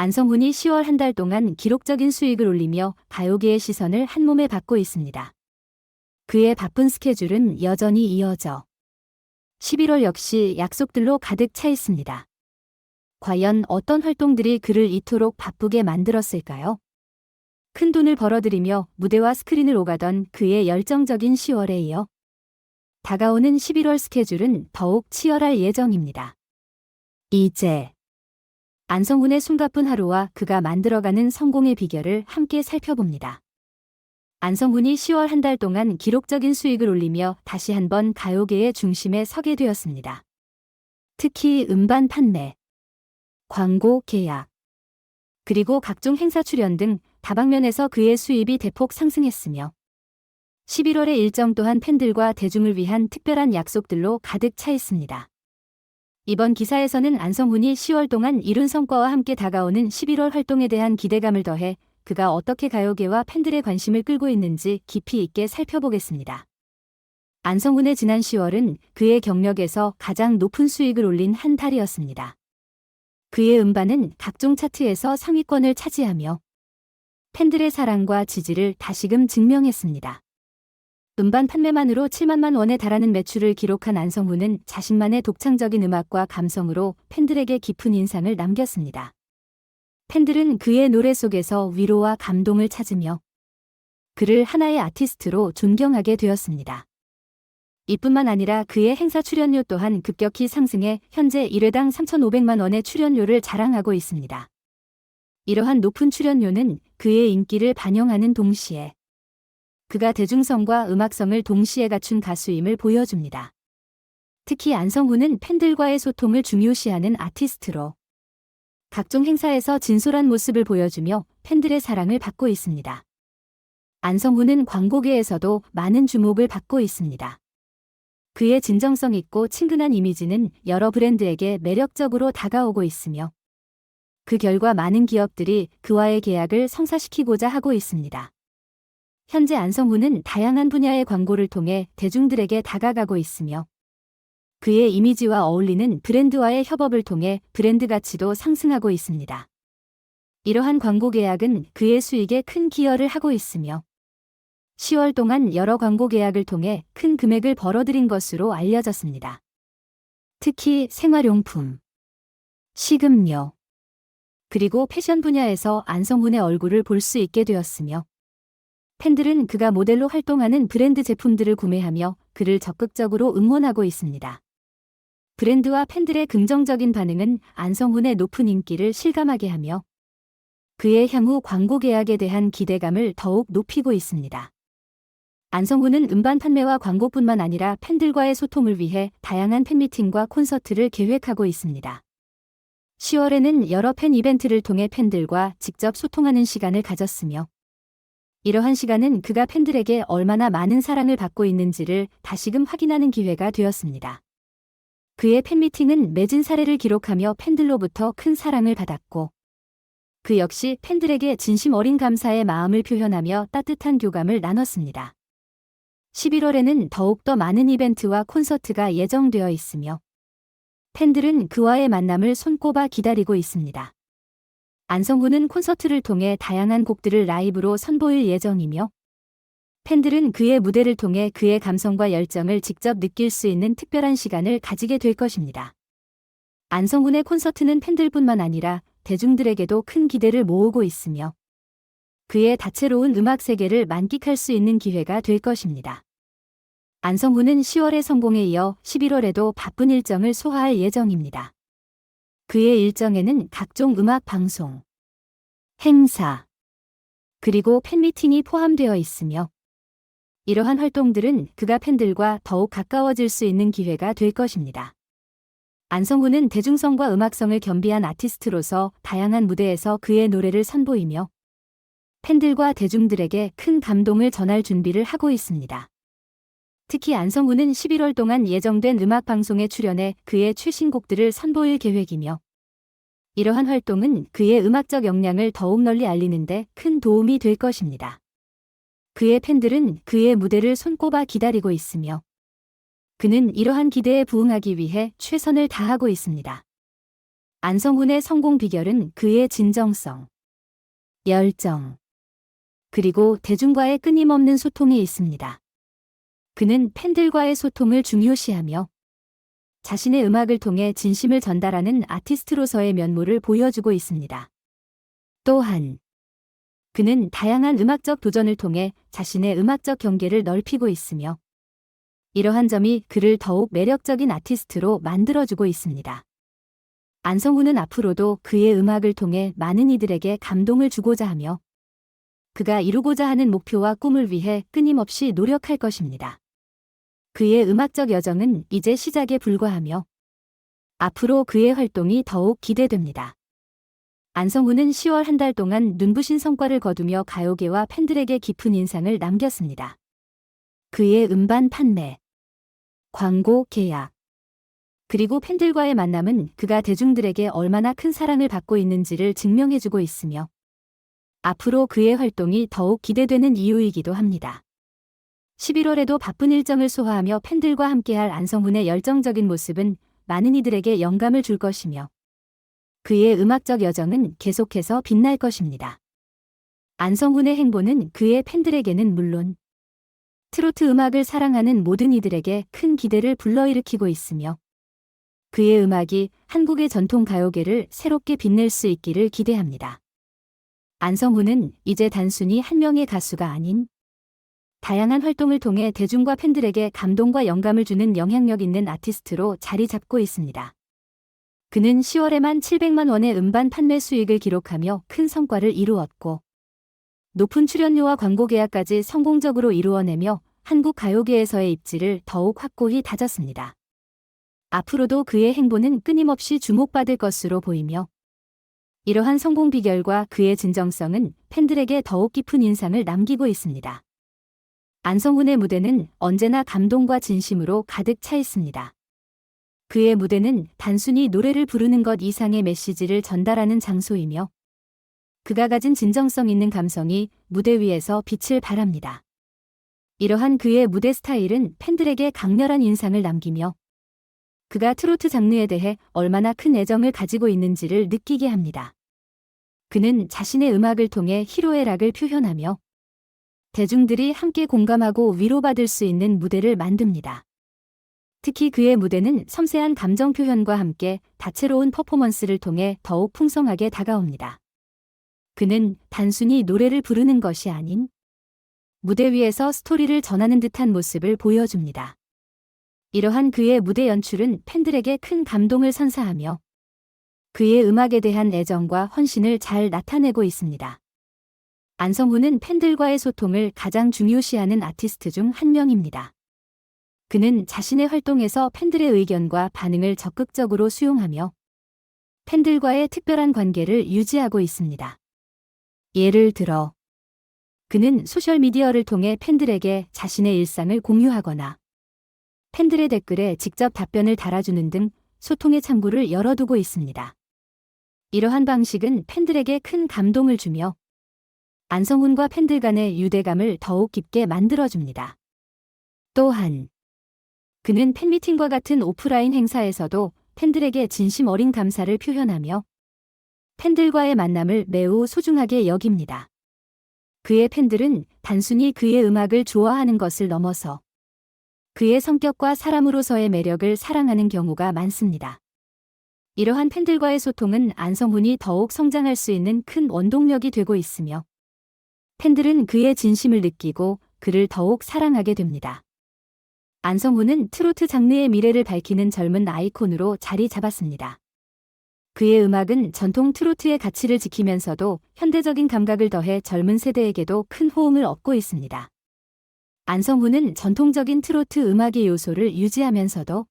안성훈이 10월 한 달 동안 기록적인 수익을 올리며 가요계의 시선을 한몸에 받고 있습니다. 그의 바쁜 스케줄은 여전히 이어져 11월 역시 약속들로 가득 차 있습니다. 과연 어떤 활동들이 그를 이토록 바쁘게 만들었을까요? 큰 돈을 벌어들이며 무대와 스크린을 오가던 그의 열정적인 10월에 이어 다가오는 11월 스케줄은 더욱 치열할 예정입니다. 이제 안성훈의 숨가쁜 하루와 그가 만들어가는 성공의 비결을 함께 살펴봅니다. 안성훈이 10월 한 달 동안 기록적인 수익을 올리며 다시 한번 가요계의 중심에 서게 되었습니다. 특히 음반 판매, 광고 계약, 그리고 각종 행사 출연 등 다방면에서 그의 수입이 대폭 상승했으며 11월의 일정 또한 팬들과 대중을 위한 특별한 약속들로 가득 차 있습니다. 이번 기사에서는 안성훈이 10월 동안 이룬 성과와 함께 다가오는 11월 활동에 대한 기대감을 더해 그가 어떻게 가요계와 팬들의 관심을 끌고 있는지 깊이 있게 살펴보겠습니다. 안성훈의 지난 10월은 그의 경력에서 가장 높은 수익을 올린 한 달이었습니다. 그의 음반은 각종 차트에서 상위권을 차지하며 팬들의 사랑과 지지를 다시금 증명했습니다. 음반 판매만으로 7만만 원에 달하는 매출을 기록한 안성훈은 자신만의 독창적인 음악과 감성으로 팬들에게 깊은 인상을 남겼습니다. 팬들은 그의 노래 속에서 위로와 감동을 찾으며 그를 하나의 아티스트로 존경하게 되었습니다. 이뿐만 아니라 그의 행사 출연료 또한 급격히 상승해 현재 1회당 3,500만 원의 출연료를 자랑하고 있습니다. 이러한 높은 출연료는 그의 인기를 반영하는 동시에 그가 대중성과 음악성을 동시에 갖춘 가수임을 보여줍니다. 특히 안성훈은 팬들과의 소통을 중요시하는 아티스트로 각종 행사에서 진솔한 모습을 보여주며 팬들의 사랑을 받고 있습니다. 안성훈은 광고계에서도 많은 주목을 받고 있습니다. 그의 진정성 있고 친근한 이미지는 여러 브랜드에게 매력적으로 다가오고 있으며 그 결과 많은 기업들이 그와의 계약을 성사시키고자 하고 있습니다. 현재 안성훈은 다양한 분야의 광고를 통해 대중들에게 다가가고 있으며 그의 이미지와 어울리는 브랜드와의 협업을 통해 브랜드 가치도 상승하고 있습니다. 이러한 광고 계약은 그의 수익에 큰 기여를 하고 있으며 10월 동안 여러 광고 계약을 통해 큰 금액을 벌어들인 것으로 알려졌습니다. 특히 생활용품, 식음료, 그리고 패션 분야에서 안성훈의 얼굴을 볼 수 있게 되었으며 팬들은 그가 모델로 활동하는 브랜드 제품들을 구매하며 그를 적극적으로 응원하고 있습니다. 브랜드와 팬들의 긍정적인 반응은 안성훈의 높은 인기를 실감하게 하며 그의 향후 광고 계약에 대한 기대감을 더욱 높이고 있습니다. 안성훈은 음반 판매와 광고뿐만 아니라 팬들과의 소통을 위해 다양한 팬미팅과 콘서트를 계획하고 있습니다. 10월에는 여러 팬 이벤트를 통해 팬들과 직접 소통하는 시간을 가졌으며 이러한 시간은 그가 팬들에게 얼마나 많은 사랑을 받고 있는지를 다시금 확인하는 기회가 되었습니다. 그의 팬미팅은 매진 사례를 기록하며 팬들로부터 큰 사랑을 받았고 그 역시 팬들에게 진심 어린 감사의 마음을 표현하며 따뜻한 교감을 나눴습니다. 11월에는 더욱더 많은 이벤트와 콘서트가 예정되어 있으며 팬들은 그와의 만남을 손꼽아 기다리고 있습니다. 안성훈은 콘서트를 통해 다양한 곡들을 라이브로 선보일 예정이며 팬들은 그의 무대를 통해 그의 감성과 열정을 직접 느낄 수 있는 특별한 시간을 가지게 될 것입니다. 안성훈의 콘서트는 팬들뿐만 아니라 대중들에게도 큰 기대를 모으고 있으며 그의 다채로운 음악 세계를 만끽할 수 있는 기회가 될 것입니다. 안성훈은 10월의 성공에 이어 11월에도 바쁜 일정을 소화할 예정입니다. 그의 일정에는 각종 음악 방송, 행사, 그리고 팬미팅이 포함되어 있으며 이러한 활동들은 그가 팬들과 더욱 가까워질 수 있는 기회가 될 것입니다. 안성훈은 대중성과 음악성을 겸비한 아티스트로서 다양한 무대에서 그의 노래를 선보이며 팬들과 대중들에게 큰 감동을 전할 준비를 하고 있습니다. 특히 안성훈은 11월 동안 예정된 음악 방송에 출연해 그의 최신곡들을 선보일 계획이며 이러한 활동은 그의 음악적 역량을 더욱 널리 알리는데 큰 도움이 될 것입니다. 그의 팬들은 그의 무대를 손꼽아 기다리고 있으며 그는 이러한 기대에 부응하기 위해 최선을 다하고 있습니다. 안성훈의 성공 비결은 그의 진정성, 열정, 그리고 대중과의 끊임없는 소통에 있습니다. 그는 팬들과의 소통을 중요시하며 자신의 음악을 통해 진심을 전달하는 아티스트로서의 면모를 보여주고 있습니다. 또한 그는 다양한 음악적 도전을 통해 자신의 음악적 경계를 넓히고 있으며 이러한 점이 그를 더욱 매력적인 아티스트로 만들어주고 있습니다. 안성훈은 앞으로도 그의 음악을 통해 많은 이들에게 감동을 주고자 하며 그가 이루고자 하는 목표와 꿈을 위해 끊임없이 노력할 것입니다. 그의 음악적 여정은 이제 시작에 불과하며 앞으로 그의 활동이 더욱 기대됩니다. 안성훈은 10월 한 달 동안 눈부신 성과를 거두며 가요계와 팬들에게 깊은 인상을 남겼습니다. 그의 음반 판매, 광고 계약, 그리고 팬들과의 만남은 그가 대중들에게 얼마나 큰 사랑을 받고 있는지를 증명해주고 있으며 앞으로 그의 활동이 더욱 기대되는 이유이기도 합니다. 11월에도 바쁜 일정을 소화하며 팬들과 함께할 안성훈의 열정적인 모습은 많은 이들에게 영감을 줄 것이며 그의 음악적 여정은 계속해서 빛날 것입니다. 안성훈의 행보는 그의 팬들에게는 물론 트로트 음악을 사랑하는 모든 이들에게 큰 기대를 불러일으키고 있으며 그의 음악이 한국의 전통 가요계를 새롭게 빛낼 수 있기를 기대합니다. 안성훈은 이제 단순히 한 명의 가수가 아닌 다양한 활동을 통해 대중과 팬들에게 감동과 영감을 주는 영향력 있는 아티스트로 자리 잡고 있습니다. 그는 10월에만 700만 원의 음반 판매 수익을 기록하며 큰 성과를 이루었고 높은 출연료와 광고 계약까지 성공적으로 이루어내며 한국 가요계에서의 입지를 더욱 확고히 다졌습니다. 앞으로도 그의 행보는 끊임없이 주목받을 것으로 보이며 이러한 성공 비결과 그의 진정성은 팬들에게 더욱 깊은 인상을 남기고 있습니다. 안성훈의 무대는 언제나 감동과 진심으로 가득 차 있습니다. 그의 무대는 단순히 노래를 부르는 것 이상의 메시지를 전달하는 장소이며 그가 가진 진정성 있는 감성이 무대 위에서 빛을 발합니다. 이러한 그의 무대 스타일은 팬들에게 강렬한 인상을 남기며 그가 트로트 장르에 대해 얼마나 큰 애정을 가지고 있는지를 느끼게 합니다. 그는 자신의 음악을 통해 희로애락을 표현하며 대중들이 함께 공감하고 위로받을 수 있는 무대를 만듭니다. 특히 그의 무대는 섬세한 감정 표현과 함께 다채로운 퍼포먼스를 통해 더욱 풍성하게 다가옵니다. 그는 단순히 노래를 부르는 것이 아닌 무대 위에서 스토리를 전하는 듯한 모습을 보여줍니다. 이러한 그의 무대 연출은 팬들에게 큰 감동을 선사하며 그의 음악에 대한 애정과 헌신을 잘 나타내고 있습니다. 안성훈은 팬들과의 소통을 가장 중요시하는 아티스트 중 한 명입니다. 그는 자신의 활동에서 팬들의 의견과 반응을 적극적으로 수용하며 팬들과의 특별한 관계를 유지하고 있습니다. 예를 들어, 그는 소셜미디어를 통해 팬들에게 자신의 일상을 공유하거나 팬들의 댓글에 직접 답변을 달아주는 등 소통의 창구를 열어두고 있습니다. 이러한 방식은 팬들에게 큰 감동을 주며 안성훈과 팬들 간의 유대감을 더욱 깊게 만들어줍니다. 또한 그는 팬미팅과 같은 오프라인 행사에서도 팬들에게 진심 어린 감사를 표현하며 팬들과의 만남을 매우 소중하게 여깁니다. 그의 팬들은 단순히 그의 음악을 좋아하는 것을 넘어서 그의 성격과 사람으로서의 매력을 사랑하는 경우가 많습니다. 이러한 팬들과의 소통은 안성훈이 더욱 성장할 수 있는 큰 원동력이 되고 있으며 팬들은 그의 진심을 느끼고 그를 더욱 사랑하게 됩니다. 안성훈은 트로트 장르의 미래를 밝히는 젊은 아이콘으로 자리 잡았습니다. 그의 음악은 전통 트로트의 가치를 지키면서도 현대적인 감각을 더해 젊은 세대에게도 큰 호응을 얻고 있습니다. 안성훈은 전통적인 트로트 음악의 요소를 유지하면서도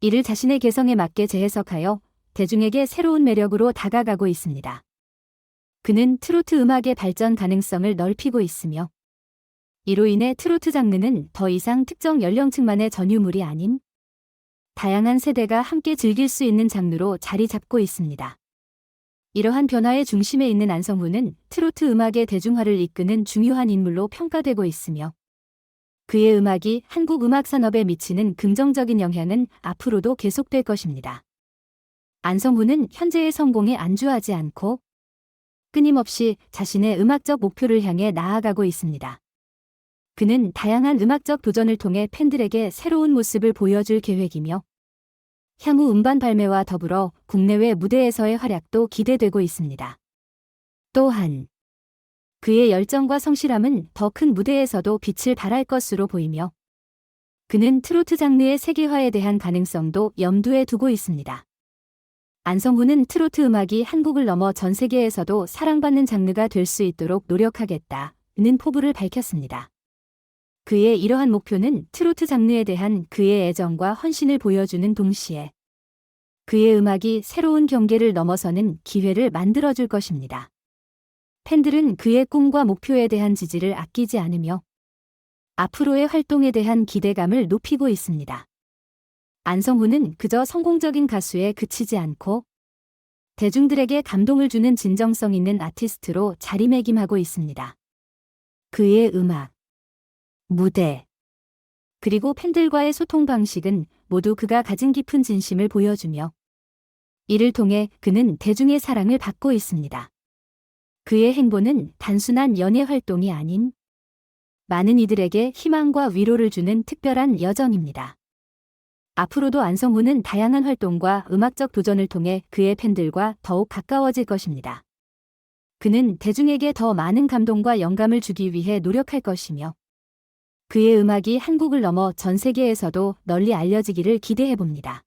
이를 자신의 개성에 맞게 재해석하여 대중에게 새로운 매력으로 다가가고 있습니다. 그는 트로트 음악의 발전 가능성을 넓히고 있으며 이로 인해 트로트 장르는 더 이상 특정 연령층만의 전유물이 아닌 다양한 세대가 함께 즐길 수 있는 장르로 자리 잡고 있습니다. 이러한 변화의 중심에 있는 안성훈은 트로트 음악의 대중화를 이끄는 중요한 인물로 평가되고 있으며 그의 음악이 한국 음악 산업에 미치는 긍정적인 영향은 앞으로도 계속될 것입니다. 안성훈은 현재의 성공에 안주하지 않고 끊임없이 자신의 음악적 목표를 향해 나아가고 있습니다. 그는 다양한 음악적 도전을 통해 팬들에게 새로운 모습을 보여줄 계획이며 향후 음반 발매와 더불어 국내외 무대에서의 활약도 기대되고 있습니다. 또한 그의 열정과 성실함은 더 큰 무대에서도 빛을 발할 것으로 보이며 그는 트로트 장르의 세계화에 대한 가능성도 염두에 두고 있습니다. 안성훈은 트로트 음악이 한국을 넘어 전 세계에서도 사랑받는 장르가 될 수 있도록 노력하겠다는 포부를 밝혔습니다. 그의 이러한 목표는 트로트 장르에 대한 그의 애정과 헌신을 보여주는 동시에 그의 음악이 새로운 경계를 넘어서는 기회를 만들어줄 것입니다. 팬들은 그의 꿈과 목표에 대한 지지를 아끼지 않으며 앞으로의 활동에 대한 기대감을 높이고 있습니다. 안성훈은 그저 성공적인 가수에 그치지 않고 대중들에게 감동을 주는 진정성 있는 아티스트로 자리매김하고 있습니다. 그의 음악, 무대, 그리고 팬들과의 소통 방식은 모두 그가 가진 깊은 진심을 보여주며 이를 통해 그는 대중의 사랑을 받고 있습니다. 그의 행보는 단순한 연예 활동이 아닌 많은 이들에게 희망과 위로를 주는 특별한 여정입니다. 앞으로도 안성훈은 다양한 활동과 음악적 도전을 통해 그의 팬들과 더욱 가까워질 것입니다. 그는 대중에게 더 많은 감동과 영감을 주기 위해 노력할 것이며 그의 음악이 한국을 넘어 전 세계에서도 널리 알려지기를 기대해 봅니다.